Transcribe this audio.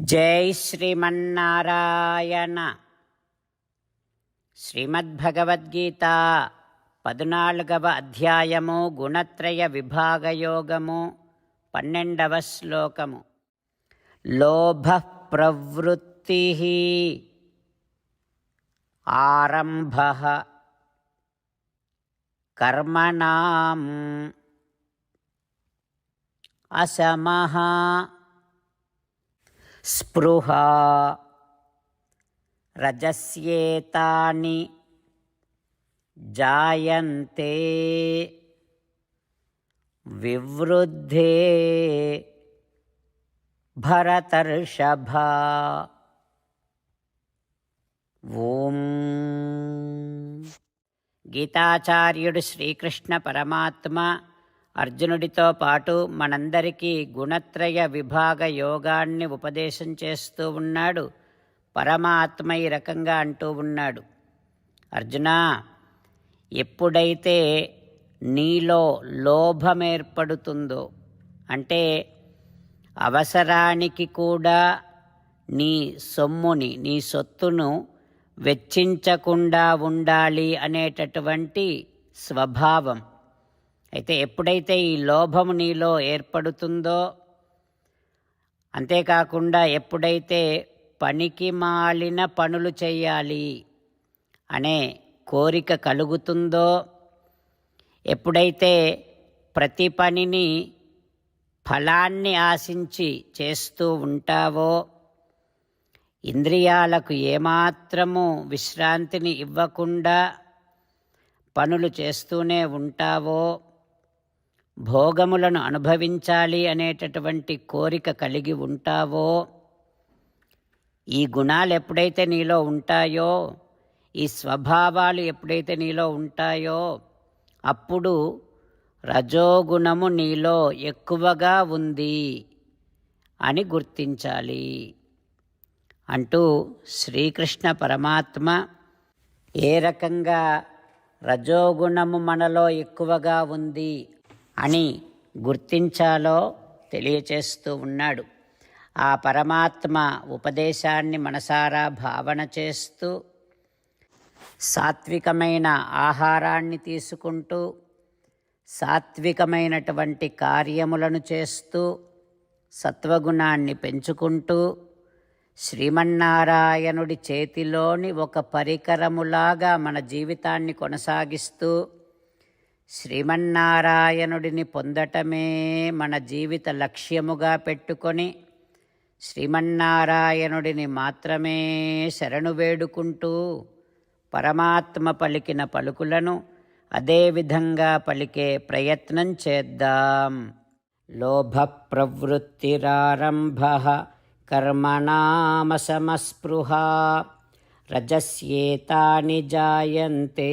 జై శ్రీమన్నారాయణ. శ్రీమద్భగవద్గీత పద్నాలుగవ అధ్యాయము గుణత్రయ విభాగయోగము పన్నెండవ శ్లోకము. లోభ ప్రవృత్తి ఆరంభ కర్మణం అసమః స్పృహ రజస్యేతాని జాయంతే వివృద్ధే భరతర్షభ. ఓం. గీతాచార్యుడు శ్రీకృష్ణ పరమాత్మ అర్జునుడితో పాటు మనందరికీ గుణత్రయ విభాగ యోగాన్ని ఉపదేశం చేస్తూ ఉన్నాడు. పరమాత్మ ఈ రకంగా అంటూ ఉన్నాడు. అర్జున ఎప్పుడైతే నీలో లోభం ఏర్పడుతుందో అంటే అవసరానికి కూడా నీ సొమ్ముని నీ సొత్తును వెచ్చించకుండా ఉండాలి అనేటటువంటి స్వభావం అయితే ఎప్పుడైతే ఈ లోభము నీలో ఏర్పడుతుందో అంతేకాకుండా ఎప్పుడైతే పనికి మాలిన పనులు చేయాలి అనే కోరిక కలుగుతుందో ఎప్పుడైతే ప్రతి పనిని ఫలాన్ని ఆశించి చేస్తూ ఉంటావో ఇంద్రియాలకు ఏమాత్రము విశ్రాంతిని ఇవ్వకుండా పనులు చేస్తూనే ఉంటావో భోగములను అనుభవించాలి అనేటటువంటి కోరిక కలిగి ఉంటావో ఈ గుణాలు ఎప్పుడైతే నీలో ఉంటాయో ఈ స్వభావాలు ఎప్పుడైతే నీలో ఉంటాయో అప్పుడు రజోగుణము నీలో ఎక్కువగా ఉంది అని గుర్తించాలి. అంటూ శ్రీకృష్ణ పరమాత్మ ఏ రకంగా రజోగుణము మనలో ఎక్కువగా ఉంది అని గుర్తించాలో తెలియచేస్తూ ఉన్నాడు. ఆ పరమాత్మ ఉపదేశాన్ని మనసారా భావన చేస్తూ సాత్వికమైన ఆహారాన్ని తీసుకుంటూ సాత్వికమైనటువంటి కార్యములను చేస్తూ సత్వగుణాన్ని పెంచుకుంటూ శ్రీమన్నారాయణుడి చేతిలోని ఒక పరికరములాగా మన జీవితాన్ని కొనసాగిస్తూ శ్రీమన్నారాయణుడిని పొందటమే మన జీవిత లక్ష్యముగా పెట్టుకొని శ్రీమన్నారాయణుడిని మాత్రమే శరణు వేడుకుంటూ పరమాత్మ పలికిన పలుకులను అదేవిధంగా పలికే ప్రయత్నం చేద్దాం. లోభ ప్రవృత్తిరారంభ కర్మణామసమస్పృహ రజస్యేతాని జాయంతే